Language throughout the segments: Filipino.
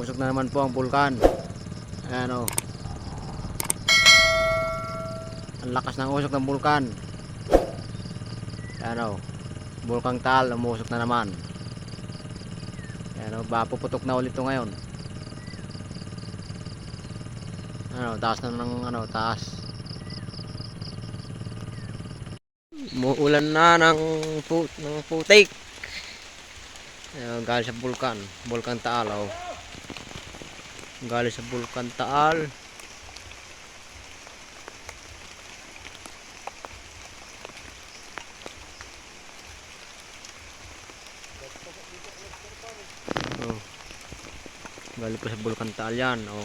Usok na naman po ang bulkan. Ayan o. Ang lakas ng usok ng bulkan. Ayan o. Bulkang Taal, umusok na naman. Ayan o, baka puputok na ulit to ngayon. Ano, taas na ng ano, taas. Muulan na ng, pu ng putik. Ayan, galing sa bulkan. Bulkan Taal, oh. Galing sa bulkan Taal. Oh. Galing pa sa bulkan Taal yan, oh.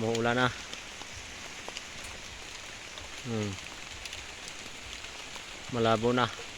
Umuulan na. Hmm. Malabo na.